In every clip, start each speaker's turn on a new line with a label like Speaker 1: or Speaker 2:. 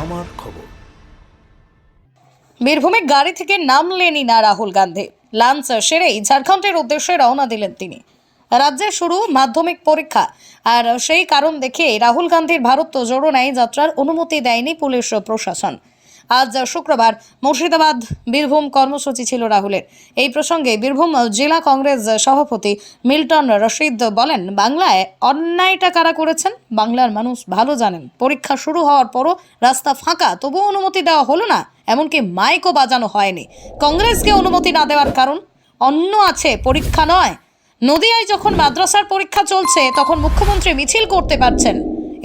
Speaker 1: আমার খবর।
Speaker 2: বীরভূমে গাড়ি থেকে নামলেনই না রাহুল গান্ধী। লাঞ্চ সেরেই ঝাড়খণ্ডের উদ্দেশ্যে রওনা দিলেন তিনি। রাজ্যে শুরু মাধ্যমিক পরীক্ষা। আর সেই কারণ দেখে রাহুল গান্ধীর ভারত জোড়ো ন্যায় যাত্রার অনুমতি দেয়নি পুলিশ প্রশাসন। আজ শুক্রবার মুর্শিদাবাদ বীরভূম কর্মসূচি ছিল রাহুলের। এই প্রসঙ্গে বীরভূম জেলা কংগ্রেস সভাপতি মিল্টন রশিদ বলেন, বাংলায় অন্যায়টা কারা করেছেন? বাংলার মানুষ ভালো জানেন। পরীক্ষা শুরু হওয়ার পরও রাস্তা ফাঁকা, তবুও অনুমতি দেওয়া হলো না। এমনকি মাইকও বাজানো হয়নি। কংগ্রেসকে অনুমতি না দেওয়ার কারণ? অন্য আছে, পরীক্ষা নয়। নদিয়ায় যখন মাদ্রাসার পরীক্ষা চলছে, তখন মুখ্যমন্ত্রী মিছিল করতে পারছেন।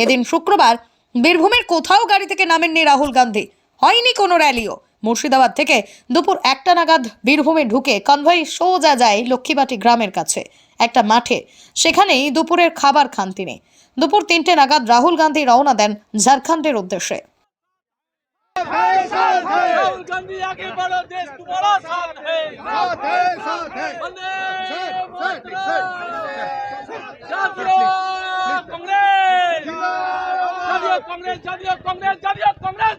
Speaker 2: এদিন শুক্রবার বীরভূমের কোথাও গাড়ি থেকে নামেননি রাহুল গান্ধী। হয়নি কোনো র্যালিও। মুর্শিদাবাদ থেকে দুপুর একটা নাগাদ বীরভূমে ঢুকে কনভয় সোজা যায় লক্ষ্মীবাটি গ্রামের কাছে একটা মাঠে। সেখানেই দুপুরের খাবার খান তিনি। দুপুর তিনটে নাগাদ রাহুল গান্ধী রওনা দেন ঝাড়খণ্ডের উদ্দেশ্যে।
Speaker 3: কংগ্রেস জাতীয় কংগ্রেস জাতীয়
Speaker 4: কংগ্রেস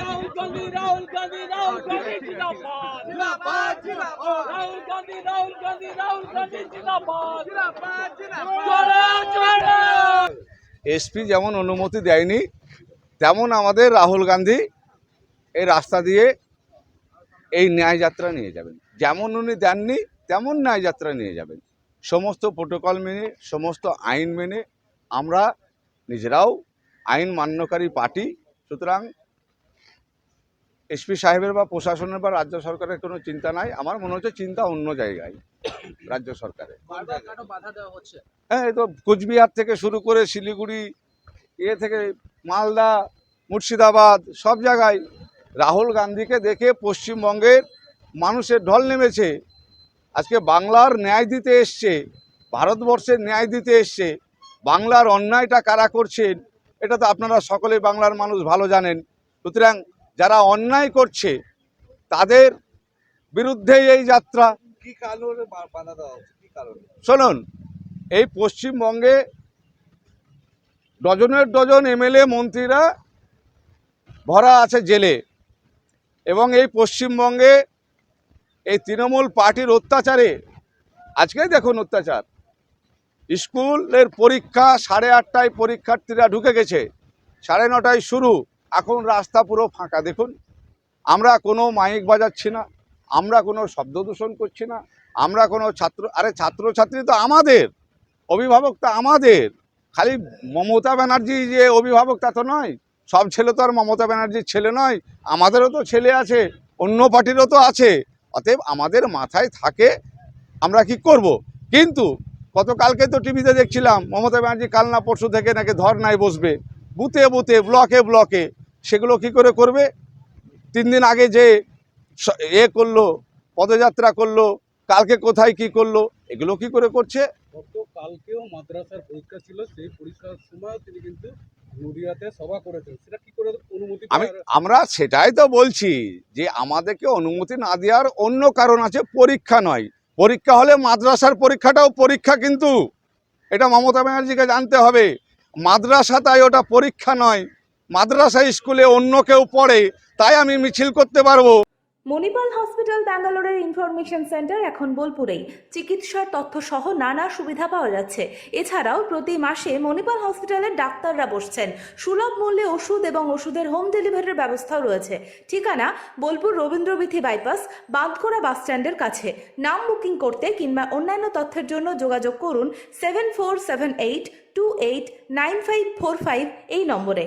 Speaker 4: রাহুল
Speaker 3: গান্ধী রাহুল গান্ধী রাহুল গান্ধী রাহুল গান্ধী
Speaker 4: রাহুল গান্ধী
Speaker 3: রাহুল গান্ধী
Speaker 5: এসপি যেমন অনুমতি দেয়নি তেমন আমাদের রাহুল গান্ধী এই রাস্তা দিয়ে এই ন্যায় যাত্রা নিয়ে যাবেন। যেমন উনি দেননি তেমন ন্যায় যাত্রা নিয়ে যাবেন। সমস্ত প্রোটোকল মেনে সমস্ত আইন মেনে আমরা নিজেরাও আইন মান্যকারী পার্টি সুতরাং এসপি সাহেবের বা প্রশাসনের বা রাজ্য সরকারের কোনো চিন্তা নাই। আমার মনে হচ্ছে চিন্তা অন্য জায়গায় রাজ্য সরকারের। হ্যাঁ এই তো কোচবিহার থেকে শুরু করে শিলিগুড়ি ইয়ে থেকে মালদা মুর্শিদাবাদ সব জায়গায় রাহুল গান্ধীকে দেখে পশ্চিমবঙ্গের মানুষের ঢল নেমেছে। আজকে বাংলার ন্যায় দিতে এসছে ভারতবর্ষের ন্যায় দিতে এসছে। বাংলার অন্যায়টা কারা করছেন এটা তো আপনারা সকলে বাংলার মানুষ ভালো জানেন। সুতরাং যারা অন্যায় করছে তাদের বিরুদ্ধেই এই যাত্রা।
Speaker 4: কি কারণে?
Speaker 5: শুনুন এই পশ্চিমবঙ্গে ডজনের ডজন এমএলএ মন্ত্রীরা ভরা আছে জেলে এবং এই পশ্চিমবঙ্গে এই তৃণমূল পার্টির অত্যাচারে আজকেই দেখুন অত্যাচার। স্কুলের পরীক্ষা সাড়ে আটটায় পরীক্ষার্থীরা ঢুকে গেছে। সাড়ে নটায় শুরু। এখন রাস্তা পুরো ফাঁকা, দেখুন। আমরা কোনো মাইক বাজাচ্ছি না, আমরা কোনো শব্দ দূষণ করছি না, আমরা কোনো ছাত্র, আরে ছাত্রছাত্রী তো আমাদের, অভিভাবক তো আমাদের। খালি মমতা ব্যানার্জি যে অভিভাবক তা তো নয়, সব ছেলে তো আর মমতা ব্যানার্জির ছেলে নয়, আমাদেরও তো ছেলে আছে, অন্য পার্টিরও তো আছে। অতএব আমাদের মাথায় থাকে, আমরা কি করব? কিন্তু গতকালকে তো টিভিতে দেখছিলাম মমতা ব্যানার্জি কাল না পরশু থেকে নাকি ধর্নায় বসবে। বুথে বুথে ব্লকে ব্লকে। সেগুলো কি করে করবে? তিন দিন আগে যে এ করল পদযাত্রা করল কালকে কোথায় কি করল এগুলো কি করে করছে?
Speaker 6: কালকেও মাদ্রাসার পরীক্ষা ছিল সেই পরীক্ষার সময় তিনি কিন্তু সভা করেছেন। সেটা কি করে অনুমতি
Speaker 5: আমি আমরা সেটাই তো বলছি যে আমাদেরকে অনুমতি না দেওয়ার অন্য কারণ আছে পরীক্ষা নয়। পরীক্ষা হলে মাদ্রাসার পরীক্ষাটাও পরীক্ষা কিন্তু। এটা মমতা ব্যানার্জিকে জানতে হবে। মাদ্রাসা তাই ওটা পরীক্ষা নয়। মাদ্রাসা স্কুলে অন্য কেউ পড়ে, তাই আমি মিছিল করতে পারব।
Speaker 7: মণিপাল হসপিটাল, ব্যাঙ্গালোরের ইনফরমেশন সেন্টার এখন বোলপুরেই। চিকিৎসার তথ্য সহ নানা সুবিধা পাওয়া যাচ্ছে। এছাড়াও প্রতি মাসে মণিপাল হসপিটালের ডাক্তাররা বসছেন। সুলভ মূল্যে ওষুধ এবং ওষুধের হোম ডেলিভারির ব্যবস্থাও রয়েছে। ঠিকানা, বোলপুর রবীন্দ্রবিথি বাইপাস বাঁধকোড়া বাস স্ট্যান্ডের কাছে। নাম বুকিং করতে কিংবা অন্যান্য তথ্যের জন্য যোগাযোগ করুন seven four seven eight two eight nine five four five এই নম্বরে।